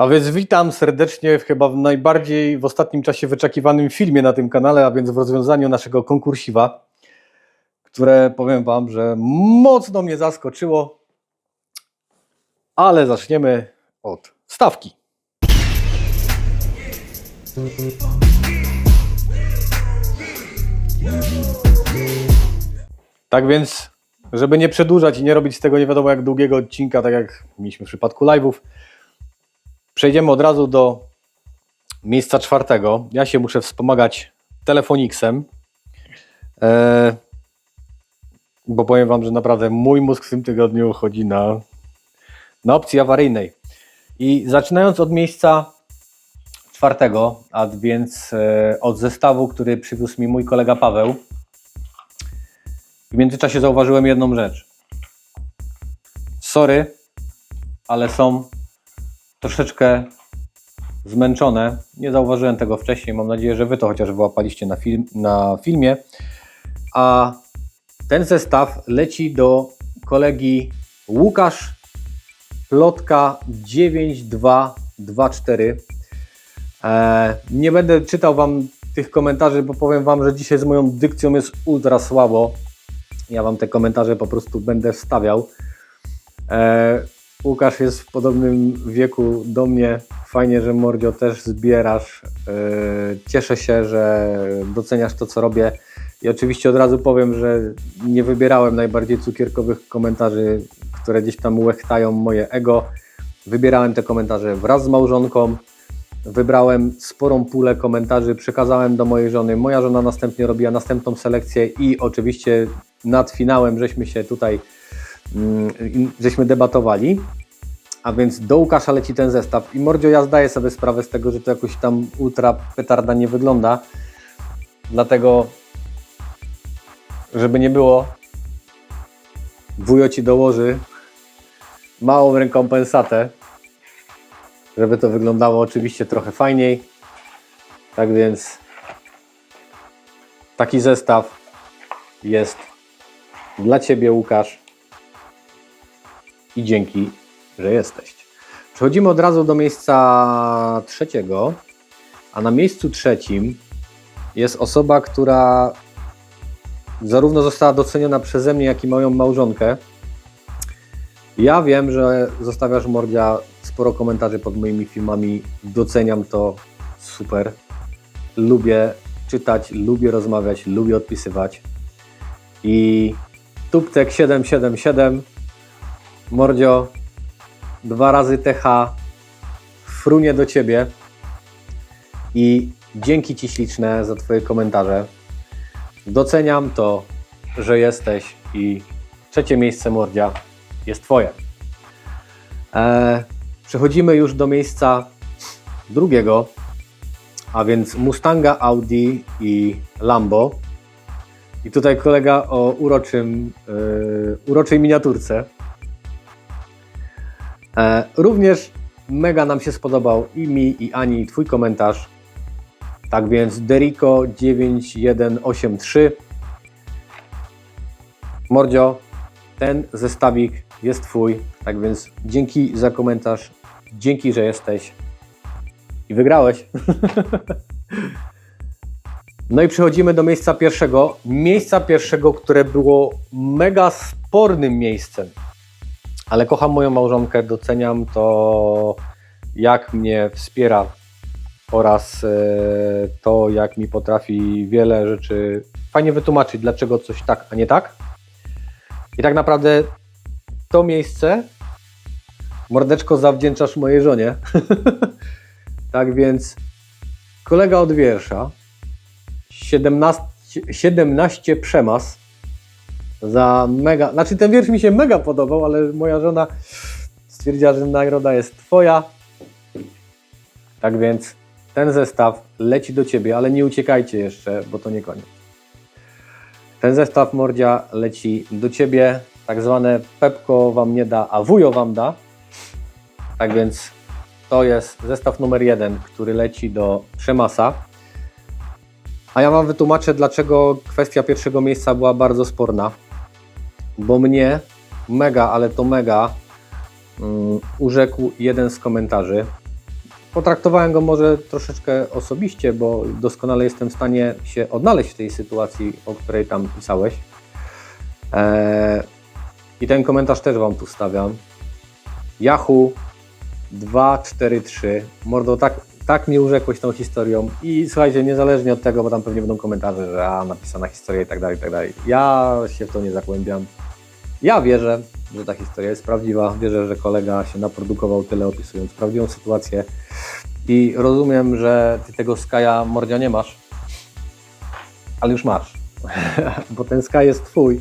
A więc witam serdecznie w chyba w najbardziej w ostatnim czasie wyczekiwanym filmie na tym kanale, a więc w rozwiązaniu naszego konkursiwa, które powiem Wam, że mocno mnie zaskoczyło. Ale zaczniemy od stawki. Tak więc, żeby nie przedłużać i nie robić z tego nie wiadomo jak długiego odcinka, tak jak mieliśmy w przypadku live'ów, Przejdziemy od razu do miejsca czwartego. Ja się muszę wspomagać telefoniksem, e, bo powiem Wam, że naprawdę mój mózg w tym tygodniu chodzi na, na opcji awaryjnej. I zaczynając od miejsca czwartego, a więc e, od zestawu, który przywiózł mi mój kolega Paweł, w międzyczasie zauważyłem jedną rzecz. Sorry, ale są troszeczkę zmęczone. Nie zauważyłem tego wcześniej. Mam nadzieję, że Wy to chociaż wyłapaliście na, film, na filmie. A ten zestaw leci do kolegi Łukasz Plotka 9224. Eee, nie będę czytał Wam tych komentarzy, bo powiem Wam, że dzisiaj z moją dykcją jest ultra słabo. Ja Wam te komentarze po prostu będę wstawiał. Eee, Łukasz jest w podobnym wieku do mnie. Fajnie, że Mordzio też zbierasz. Yy, Cieszę się, że doceniasz to, co robię. I oczywiście od razu powiem, że nie wybierałem najbardziej cukierkowych komentarzy, które gdzieś tam łechtają moje ego. Wybierałem te komentarze wraz z małżonką. Wybrałem sporą pulę komentarzy, przekazałem do mojej żony. Moja żona następnie robiła następną selekcję i oczywiście nad finałem żeśmy się tutaj żeśmy debatowali. A więc do Łukasza leci ten zestaw. I Mordzio, ja zdaję sobie sprawę z tego, że to jakoś tam ultra petarda nie wygląda. Dlatego, żeby nie było, wujo Ci dołoży małą rekompensatę, żeby to wyglądało oczywiście trochę fajniej. Tak więc taki zestaw jest dla Ciebie, Łukasz. I dzięki, że jesteś. Przechodzimy od razu do miejsca trzeciego, a na miejscu trzecim jest osoba, która zarówno została doceniona przeze mnie, jak i moją małżonkę. Ja wiem, że zostawiasz Mordzia sporo komentarzy pod moimi filmami. Doceniam to super. Lubię czytać, lubię rozmawiać, lubię odpisywać. I Tuptek 777 Mordzio, dwa razy TH, frunie do Ciebie i dzięki Ci śliczne za Twoje komentarze. Doceniam to, że jesteś i trzecie miejsce Mordzia jest Twoje. E, przechodzimy już do miejsca drugiego, a więc Mustanga, Audi i Lambo. I tutaj kolega o uroczym, yy, uroczej miniaturce. E, również mega nam się spodobał i mi, i Ani, Twój komentarz. Tak więc Deriko 9183 Mordzio, ten zestawik jest Twój. Tak więc dzięki za komentarz, dzięki, że jesteś i wygrałeś. No i przechodzimy do miejsca pierwszego. Miejsca pierwszego, które było mega spornym miejscem ale kocham moją małżonkę, doceniam to, jak mnie wspiera oraz e, to, jak mi potrafi wiele rzeczy fajnie wytłumaczyć, dlaczego coś tak, a nie tak. I tak naprawdę to miejsce mordeczko zawdzięczasz mojej żonie. tak więc kolega od wiersza 17, 17 przemas za mega. Znaczy, ten wiersz mi się mega podobał, ale moja żona stwierdziła, że nagroda jest Twoja. Tak więc ten zestaw leci do Ciebie, ale nie uciekajcie jeszcze, bo to nie koniec. Ten zestaw mordzia leci do Ciebie. Tak zwane Pepko Wam nie da, a wujo Wam da. Tak więc to jest zestaw numer jeden, który leci do Przemasa. A ja Wam wytłumaczę, dlaczego kwestia pierwszego miejsca była bardzo sporna bo mnie mega, ale to mega um, urzekł jeden z komentarzy. potraktowałem go może troszeczkę osobiście, bo doskonale jestem w stanie się odnaleźć w tej sytuacji, o której tam pisałeś. Eee, I ten komentarz też Wam tu stawiam. Yahoo 243. Mordo, tak, tak mnie urzekłeś tą historią. I słuchajcie, niezależnie od tego, bo tam pewnie będą komentarze, że a, napisana historia i tak dalej, i tak dalej. Ja się w to nie zagłębiam. Ja wierzę, że ta historia jest prawdziwa. Wierzę, że kolega się naprodukował tyle opisując prawdziwą sytuację. I rozumiem, że ty tego Skaja mordzia nie masz, ale już masz, bo ten Sky jest twój.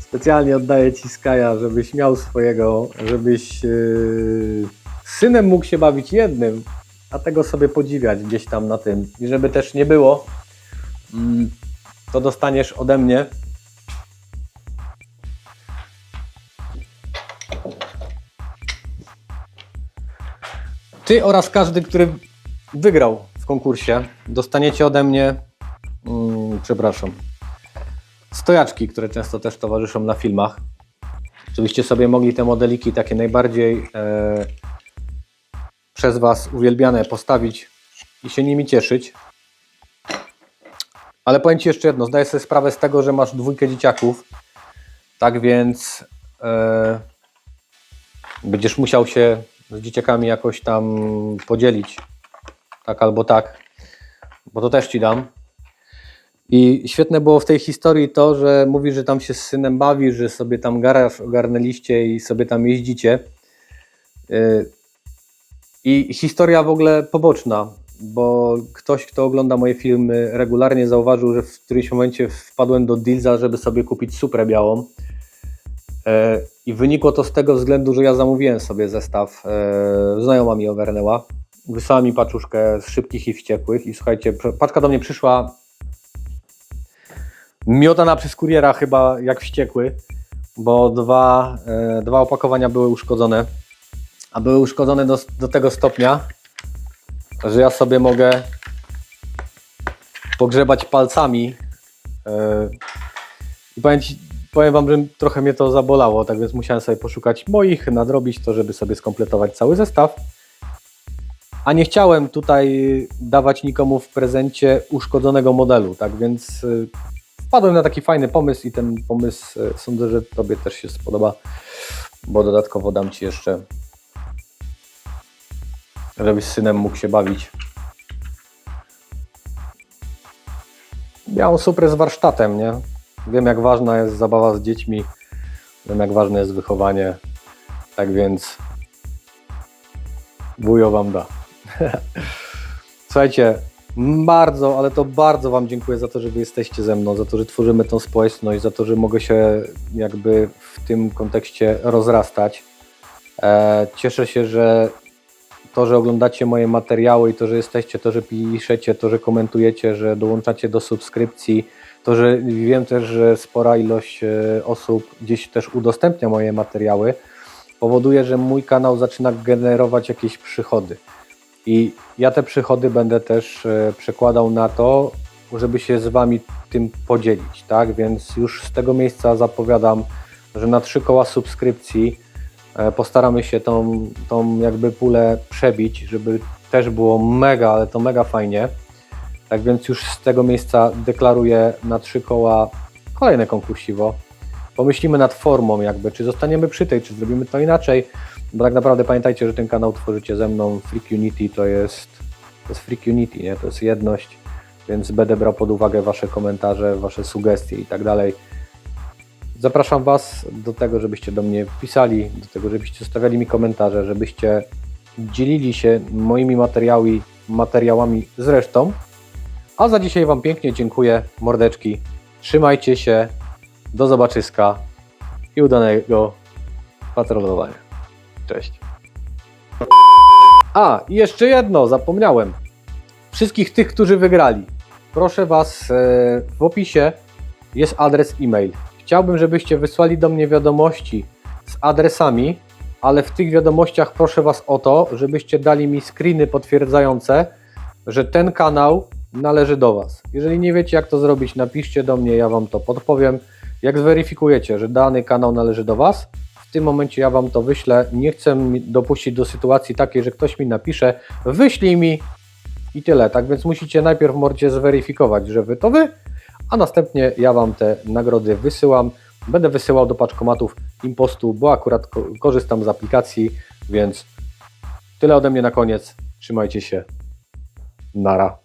Specjalnie oddaję ci Skaja, żebyś miał swojego, żebyś yy, synem mógł się bawić jednym, a tego sobie podziwiać gdzieś tam na tym. I żeby też nie było, mm, to dostaniesz ode mnie Ty oraz każdy, który wygrał w konkursie, dostaniecie ode mnie, mm, przepraszam, stojaczki, które często też towarzyszą na filmach. Żebyście sobie mogli te modeliki takie najbardziej e, przez Was uwielbiane postawić i się nimi cieszyć. Ale powiem Ci jeszcze jedno, zdaję sobie sprawę z tego, że masz dwójkę dzieciaków, tak więc e, będziesz musiał się z dzieciakami jakoś tam podzielić, tak albo tak, bo to też Ci dam. I świetne było w tej historii to, że mówi, że tam się z synem bawi, że sobie tam garaż ogarnęliście i sobie tam jeździcie. Yy, I historia w ogóle poboczna, bo ktoś, kto ogląda moje filmy regularnie zauważył, że w którymś momencie wpadłem do Dealsa, żeby sobie kupić suprę białą. E, I wynikło to z tego względu, że ja zamówiłem sobie zestaw. e, Znajoma mi ogarnęła. Wysłała mi paczuszkę z szybkich i wściekłych. I słuchajcie, paczka do mnie przyszła miotana przez kuriera chyba jak wściekły, bo dwa, e, dwa opakowania były uszkodzone. A były uszkodzone do, do tego stopnia, że ja sobie mogę pogrzebać palcami. I powiem, ci, powiem Wam, że trochę mnie to zabolało, tak więc musiałem sobie poszukać moich, nadrobić to, żeby sobie skompletować cały zestaw. A nie chciałem tutaj dawać nikomu w prezencie uszkodzonego modelu, tak więc y, wpadłem na taki fajny pomysł i ten pomysł y, sądzę, że Tobie też się spodoba, bo dodatkowo dam Ci jeszcze, żebyś z synem mógł się bawić. Białą suprę z warsztatem, nie? Wiem, jak ważna jest zabawa z dziećmi, wiem, jak ważne jest wychowanie. Tak więc wujo Wam da. Słuchajcie, bardzo, ale to bardzo Wam dziękuję za to, że Wy jesteście ze mną, za to, że tworzymy tą społeczność, za to, że mogę się jakby w tym kontekście rozrastać. E, cieszę się, że to, że oglądacie moje materiały i to, że jesteście, to, że piszecie, to, że komentujecie, że dołączacie do subskrypcji, to, że wiem też, że spora ilość e, osób gdzieś też udostępnia moje materiały, powoduje, że mój kanał zaczyna generować jakieś przychody. I ja te przychody będę też e, przekładał na to, żeby się z Wami tym podzielić, tak? Więc już z tego miejsca zapowiadam, że na trzy koła subskrypcji e, postaramy się tą, tą jakby pulę przebić, żeby też było mega, ale to mega fajnie. Tak więc już z tego miejsca deklaruję na trzy koła kolejne konkursiwo. Pomyślimy nad formą jakby, czy zostaniemy przy tej, czy zrobimy to inaczej, bo tak naprawdę pamiętajcie, że ten kanał tworzycie ze mną, Freak Unity to jest, to jest Freak Unity, nie? to jest jedność, więc będę brał pod uwagę Wasze komentarze, Wasze sugestie i tak dalej. Zapraszam Was do tego, żebyście do mnie pisali, do tego, żebyście zostawiali mi komentarze, żebyście dzielili się moimi materiałami, materiałami z resztą. A za dzisiaj Wam pięknie dziękuję, mordeczki. Trzymajcie się, do zobaczyska i udanego patrolowania. Cześć. A, i jeszcze jedno, zapomniałem. Wszystkich tych, którzy wygrali, proszę Was, e, w opisie jest adres e-mail. Chciałbym, żebyście wysłali do mnie wiadomości z adresami, ale w tych wiadomościach proszę Was o to, żebyście dali mi screeny potwierdzające, że ten kanał należy do Was. Jeżeli nie wiecie, jak to zrobić, napiszcie do mnie, ja Wam to podpowiem. Jak zweryfikujecie, że dany kanał należy do Was, tym momencie ja Wam to wyślę. Nie chcę dopuścić do sytuacji takiej, że ktoś mi napisze, wyślij mi i tyle. Tak więc musicie najpierw w mordzie zweryfikować, że Wy to Wy, a następnie ja Wam te nagrody wysyłam. Będę wysyłał do paczkomatów Impostu, bo akurat ko- korzystam z aplikacji, więc tyle ode mnie na koniec. Trzymajcie się. Nara.